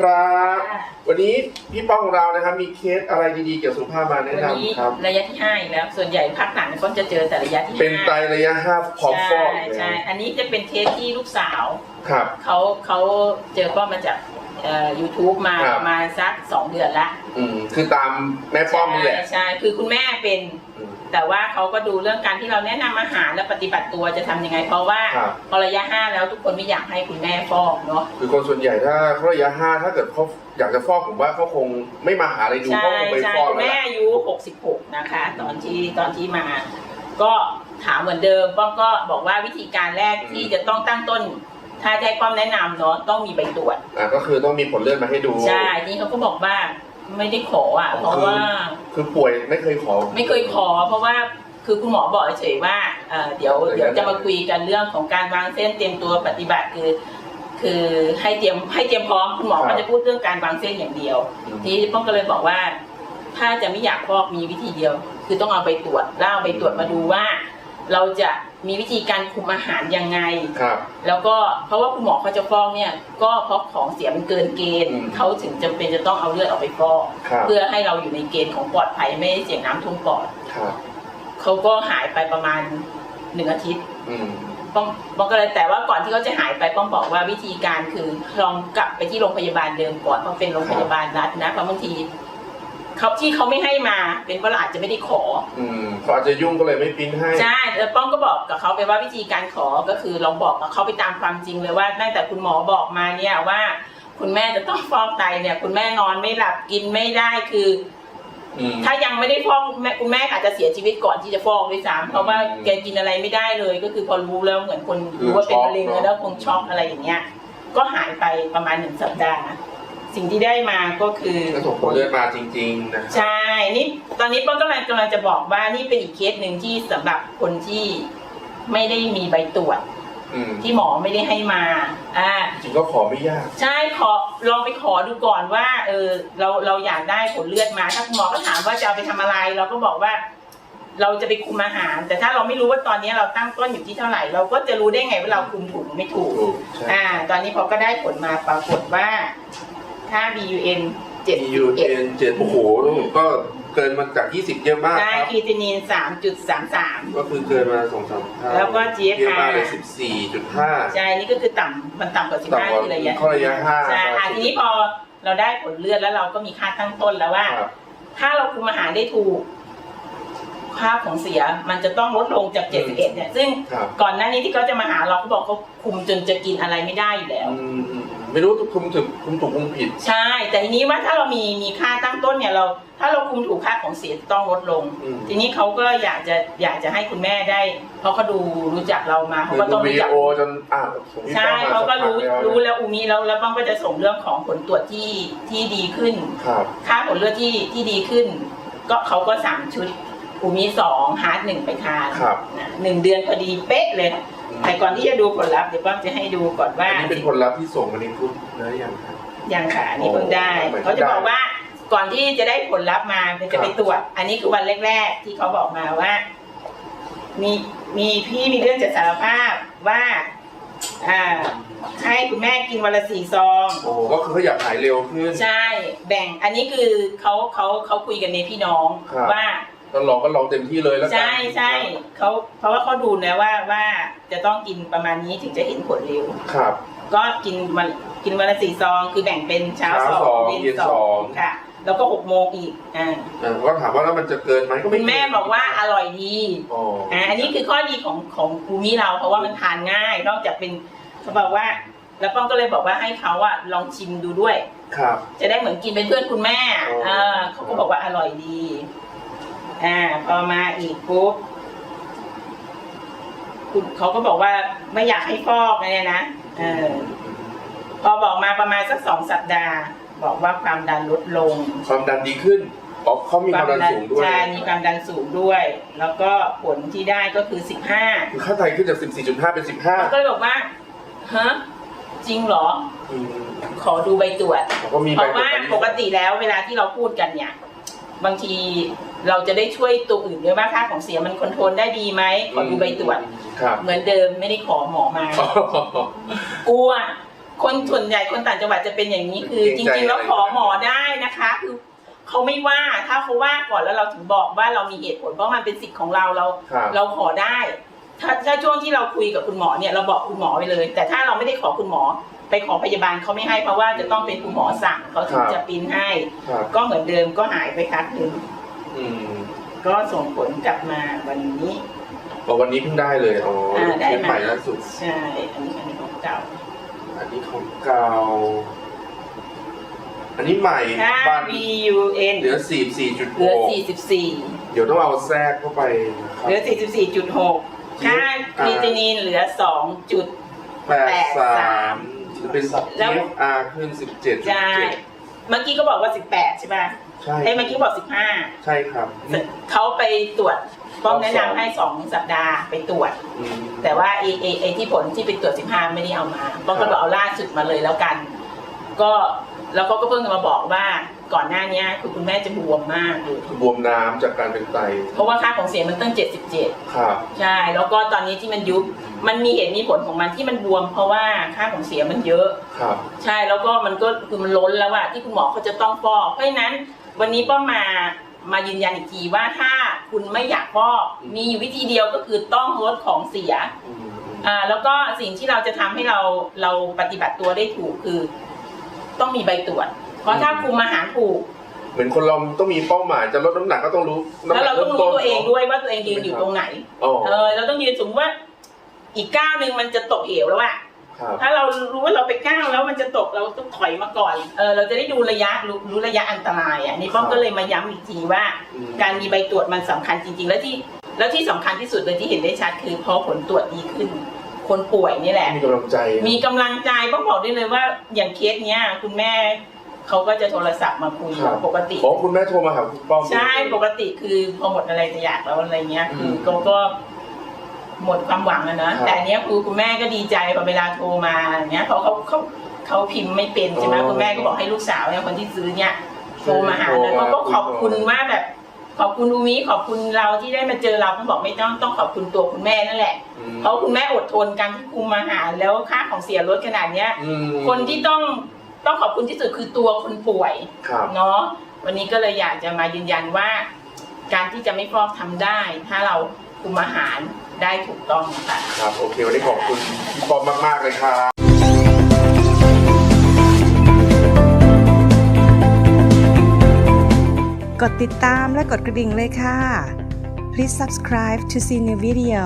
ครับ วันนี้พี่ป้องของเรานะครับมีเคสอะไรดีๆเกี่ยวกับสุขภาพมาแนะวันนี้นำครับ ระยะที่ห้าอีกแล้ว ส่วนใหญ่พักหลังก็จะเจอแต่ระยะที่เป็นไตห้าระยะห้าพร้อมฟใช่อกใช่แล้วอันนี้จะเป็นเคสที่ลูกสาวครับ เขาเขาเจอก็มาจากเอ่อ YouTube มาครับ ประมาณสักสองเดือนละ อืมคือตามแม่ป้อมนี่แหละ ใช่ใช่คือคุณแม่เป็นอืม แต่ว่าเขาก็ดูเรื่องการที่เราแนะนำอาหารและปฏิบัติตัวจะทำยังไง เพราะว่าครับพอระยะห้าแล้วทุกคนไม่อยากให้คุณแม่ฟอกเนาะคือคนส่วนใหญ่ถ้าเขาระยะห้าถ้าเกิดเขาอยากจะฟอกผมว่าเขาคงไม่มาหาอะไรดูใช่เขาคงไปใช่ฟอกคุณแล้วแม่ล่ะอายุ66นะคะ ตอนที่ตอนที่มาก็ถามเหมือนเดิมป้อมก็บอกว่าวิธีการแรกที่จะต้องตั้งต้น ถ้าจะให้ป้อมแนะนำเนาะต้องมีใบตรวจอ่าก็คือต้องมีผลเลือดมาให้ดูใช่นี่เขาก็บอกว่า ไม่ได้ขออะอ๋อเพราะว่าคือป่วยไม่เคยขอ ไม่เคยขอ เพราะว่าคือคุณหมอบอกเฉยๆว่าเอ่อเดี๋ยวเดี๋เดี๋ยยววจะมาคุยกันเรื่องของการวางเส้นเตรียมตัวปฏิบัติคือ คือให้เตรียมให้เตรียมพร้อมคุณหมอก็จะพูดเรื่องการวางเส้นอย่างเดียวอืมทีนี้ป้องก็เลยบอกว่า ถ้าจะไม่อยากฟอกมีวิธีเดียว คือต้องเอาไปตรวจแล้วเอาไปตรวจมาดูว่า เราจะมีวิธีการคุมอาหารยังไง ครับ แล้วก็เพราะว่าคุณหมอเขาจะฟอกเนี่ย ก็เพราะของเสียมันเกินเกณฑ์อืมเขาถึงจำเป็นจะต้องเอาเลือดออกไปฟอก ครับ เพื่อให้เราอยู่ในเกณฑ์ของปลอดภัยไม่ได้เสี่ยงน้ำท่วมปอดครับ เขาก็หายไปประมาณหนึ่งอาทิตย์ อืม ป้องป้องก็เลยแต่ว่าก่อนที่เขาจะหายไปป้องบอกว่าวิธีการคือลองกลับไปที่โรงพยาบาลเดิมก่อนเพราะเป็นโรงพยาบาลรัฐนะเพราะบางที เขาที่เขาไม่ให้มาเป็นเพราะเราอาจจะไม่ได้ขอ อืมเขาอาจจะยุ่งก็เลยไม่ปริ้นให้ ใช่แล้วป้องก็บอกกับเขาไปว่าวิธีการขอก็คือลองบอกกับเขาไปตามความจริงเลยว่าตั้งแต่คุณหมอบอกมาเนี่ยว่า คุณแม่จะต้องฟอกไตเนี่ย คุณแม่นอนไม่หลับกินไม่ได้คือ อืม ถ้ายังไม่ได้ฟอกแม่คุณแม่อาจจะเสียชีวิตก่อนที่จะฟอกด้วยซ้ำเพราะว่าอืมแกกินอะไรไม่ได้เลย ก็คือพอรู้แล้วเหมือนคนคือรู้ว่าเป็นช็อกมะเร็งเนอะแล้วคงช็อกอะไรอย่างเงี้ย ก็หายไปประมาณหนึ่งสัปดาห์ สิ่งที่ได้มาก็คือก็ส่งผลเลือดมาจริงๆนะครัใช่ นี่ตอนนี้ป้องกำลังกำลังจะบอกว่านี่เป็นอีกเคสหนึ่งที่สำหรับคนที่ไม่ได้มีใบตรวจ อืมที่หมอไม่ได้ให้มา อ่า จริงก็ขอไม่ยาก ใช่ขอลองไปขอดูก่อนว่า เออ เราเราอยากได้ผลเลือดมาถ้าคุณหมอก็ถามว่าจะเอาไปทำอะไร เราก็บอกว่า เราจะไปคุมอาหาร แต่ถ้าเราไม่รู้ว่าตอนนี้เราตั้งต้นอยู่ที่เท่าไหร่ เราก็จะรู้ได้ไงว่าเราคุมถูกหรือไม่ถูก ถูกใช่ อ่า ตอนนี้พอก็ได้ผลมาปรากฏว่า ค่า BUN มี7ยูเอ็นเจ็ดโอ้โหก็เกินมาจาก 20 เยอะมากได้ครับ คีตินีน3.33 ก็คือเกินมาสองสามเท่าแล้วก็ GFR เยอะมากเลย14.5ใช่ นี่ก็คือต่ำมันต่ำกว่า ต่ำกว่า15คือระยะข้อระยะห้าใช่อะทีนี้พอเราได้ผลเลือดแล้วเราก็มีค่าตั้งต้นแล้วว่า ครับ ถ้าเราคุมอาหารได้ถูก ค่าของเสียมันจะต้องลดลงจาก 71 เนี่ย ซึ่งครับก่อนหน้านี้ที่เขาจะมาหาเราเขาบอกเขาคุมจนจะกินอะไรไม่ได้อยู่แล้ว อืมอืม ไม่รู้คุมถูกคุมถูกคุมผิด ใช่ แต่ทีนี้ว่าถ้าเรามีมีค่าตั้งต้นเนี่ยเรา ถ้าเราคุมถูกค่าของเสียจะต้องลดลง อืม ทีนี้เขาก็อยากจะอยากจะให้คุณแม่ได้ เพราะเขาดูรู้จักเรามาเขาคือก็ดูต้องวิรู้ดีจัก โอจนอ่าส่งพี่ใช่ป้อมมาเขาก็รู้สัพักรู้แล้วแล้วอูมีแล้วแล้วป้องก็จะส่งเรื่องของผลตรวจที่ที่ดีขึ้น ครับ ค่าผลเลือดที่ที่ดีขึ้น ก็เขาก็สั่งชุดอูมีสองฮาร์ดหนึ่งไปทานครับ นะหนึ่งเดือนพอดีเป๊ะเลย แต่ก่อนที่จะดูผลลัพธ์เดี๋ยวป้อมจะให้ดูก่อนว่าอันนี้เป็นผลลัพธ์ที่ส่งมาในกรุ๊ปแล้วยังครับ ยังค่ะอันนี้เพิ่งได้ โอ้เขาจะบอกว่าก่อนที่จะได้ผลลัพธ์มาจะไปครับ ตรวจ อันนี้คือวันแรก ๆ ที่เขาบอกมาว่า มีมีพี่มีเรื่องจะสารภาพว่า อ่า ให้คุณแม่กินวันละสี่ซอง โอ้ก็คือเขาอยากหายเร็วขึ้น ใช่ แบ่ง อันนี้คือเขาเขาเขาคุยกันในพี่น้องครับ ว่า ก็ลองก็ลองเต็มที่เลยแล้วกันใช่ใช่เขาเพราะว่าเขาดูแล้วว่าว่าจะต้องกินประมาณนี้ถึงจะเห็นผลเร็ว ครับ ก็กินวันกินวันละสี่ซอง คือแบ่งเป็นเช้าเช้าสสอองงเย็นเย็นสสอองงค่ะ แล้วก็หกโมงอีกอ่าอ่าก็ถามว่าแล้วมันจะเกินไหมก็คุไม่ณแม่บอกว่าอร่อยดีอ๋ออ่าอันนี้คือข้อดีของของภูมิเรา เพราะว่ามันทานง่ายนอกจากเป็นเขาบอกว่า แล้วป้องก็เลยบอกว่าให้เขาอะลองชิมดูด้วย ครับ จะได้เหมือนกินเป็นเพื่อนคุณแม่อ๋อเออเขาก็บอกว่าอร่อยดี อ่าพอมาอีกปุ๊บคุณเขาก็บอกว่าไม่อยากให้ฟอกนะเนี่ยนะเออพอบอกมาประมาณสักสองสัปดาห์ บอกว่าความดันลดลง ความดันดีขึ้นอ๋อเขามีความดันสูงด้วยใช่มีความดันสูงด้วย แล้วก็ผลที่ได้ก็คือสิบห้าคือค่าไตขึ้นจาก14.5เป็น15ก็เลยบอกว่าฮะจริงเหรออืมขอดูใบตรวจเขาก็มีเพใบราะว่าปกติแล้วเวลาที่เราพูดกันเนี่ย บางที เราจะได้ช่วยตัวอื่นด้วยว่าค่าของเสียมันคอนโทรลได้ดีไหมขอดูใบตรวจครับเหมือนเดิมไม่ได้ขอหมอมากลัวคนส่วนใหญ่คนต่างจังหวัดจะเป็นอย่างนี้คือเกจรงใจริงๆแล้วอะไรขอหมอได้นะคะ คือเขาไม่ว่าถ้าเขาว่าก่อนแล้วเราถึงบอกว่าเรามีเหตุผลเพราะมันเป็นสิทธิ์ของเราเราครับเราขอได้ ถ้าถ้าช่วงที่เราคุยกับคุณหมอเนี่ยเราบอกคุณหมอไปเลย แต่ถ้าเราไม่ได้ขอคุณหมอไปขอพยาบาลเขาไม่ให้เพราะว่าจะต้องเป็นคุณหมอสั่งเขาถึงจะปริ้นให้ครับก็เหมือนเดิมก็หายไปครั้งหนึ่ง อืมก็ส่งผลกลับมาวันนี้บอกวันนี้เพิ่งได้เลยอ๋ออาได้เคสมาใหม่ล่าสุด ใช่ อันนี้อันนี้ของเก่า อันนี้ของเก่า อันนี้ใหม่ค่าบ้าน B U N เหลือสี่สี่จุดเหหลือก44เดี๋ยวต้องเอาแทรกเข้าไปนะครับเหลือ44.6 ค่าอ่าวีตามินเหลือ 2 จุด แปดสามเป็นแล้ว TFR ขึ้นสิบเจ็ดใช่ เมื่อกี้ก็บอกว่า 18 ใช่ป่ะใช่ไอ้ยเมื่อกี้บอกใช่ครับ15เขาไปตรวจป้อมแนะนำให้ 2 สัปดาห์ไปตรวจ อืมแต่ว่าไอ้ไอ้ไอ้ที่ผลที่ไปตรวจ 15 ไม่ได้เอามาป้อมก็บอกเอาล่าสุดมาเลยแล้วกัน ก็แล้วเขาก็เพิ่งมาบอกว่า ก่อนหน้านี้คือคุณแม่จะบวมมากเลยบวมน้ำจากการเป็นไตเพราะว่าค่าของเสียมันตั้ง 77 ครับใช่ แล้วก็ตอนนี้ที่มันยุบมันมีเหตุมีผลของมันที่มันบวม เพราะว่าค่าของเสียมันเยอะ ครับ ใช่แล้วก็มันก็คือมันล้นแล้วอะที่คุณหมอเขาจะต้องฟอกเพราะฉะนั้น วันนี้ป้อมมามายืนยันอีกทีว่าถ้าคุณไม่อยากฟอกมีอยู่วิธีเดียวก็คือต้องลดของเสีย อืมอ่าแล้วก็สิ่งที่เราจะทำให้เราเราปฏิบัติตัวได้ถูกคือ ต้องมีใบตรวจ เพราะถ้าคุมอาหารถูก เหมือนคนเราต้องมีเป้าหมายจะลดน้ำหนักก็ต้องรู้น้ำหแล้วนัเรากต้องรู้ตัวเองด้วยว่าตัวเองยืนอยู่ตรงไหน อ๋อเออเราต้องยืนสมมติว่า อีกก้าวหนึ่งมันจะตกเหวแล้วอะครับถ้าเรารู้ว่าเราไปก้าวแล้วมันจะตกเราต้องถอยมาก่อน เออเราจะได้ดูระยะรู้รู้ระยะอันตรายอะนี่ป้อมก็เลยมาย้ำอีกทีว่า อืมการมีใบตรวจมันสำคัญจริง ๆ แล้วที่แล้วที่สำคัญที่สุดเลยที่เห็นได้ชัดคือพอผลตรวจดีขึ้น คนป่วยนี่แหละ มีกำลังใจ มีกำลังใจป้อมบอกได้เลยว่าอย่างเคสเนี้ย คุณแม่ เขาก็จะโทรศัพท์มาคุยครับปกติ อ๋อคุณแม่โทรมาหาคุณป้อม ใช่ปกติคือพอหมดอะไรจะอยากแล้วอะไรเงี้ย คือมก็ก็หมดความหวังอะนะครับ แต่อันเนี้ยคือคุณแม่ก็ดีใจพอเวลาโทรมาอย่างเงี้ยเพราะเขาเขาเขาพิมพ์ไม่เป็นใช่ไหมอ๋อคุณแม่ก็บอกให้ลูกสาวเนี่ยคนที่ซื้อเนี่ยโทรมาหาโทรแล้วมาเขาก็ขอบคุณคุยก่อนว่าแบบ ขอบคุณอูมิขอบคุณเราที่ได้มาเจอเราเขาบอกไม่ต้องต้องขอบคุณตัวคุณแม่นั่นแหละ อืมเพราะคุณแม่อดทนการที่คุมอาหารแล้วค่าของเสียลดขนาดเนี้ย อืม คนที่ต้อง ต้องขอบคุณที่สุดคือตัวคนป่วยครับเนาะวันนี้ก็เลยอยากจะมายืนยันว่า การที่จะไม่ฟอกทำได้ ถ้าเราคุมอาหารได้ถูกต้องค่ะครับโอเควันนี้ขอบคุณพี่ป้อมมาก ๆ เลยครับกดติดตามและกดกระดิ่งเลยค่ะ Please subscribe to see new video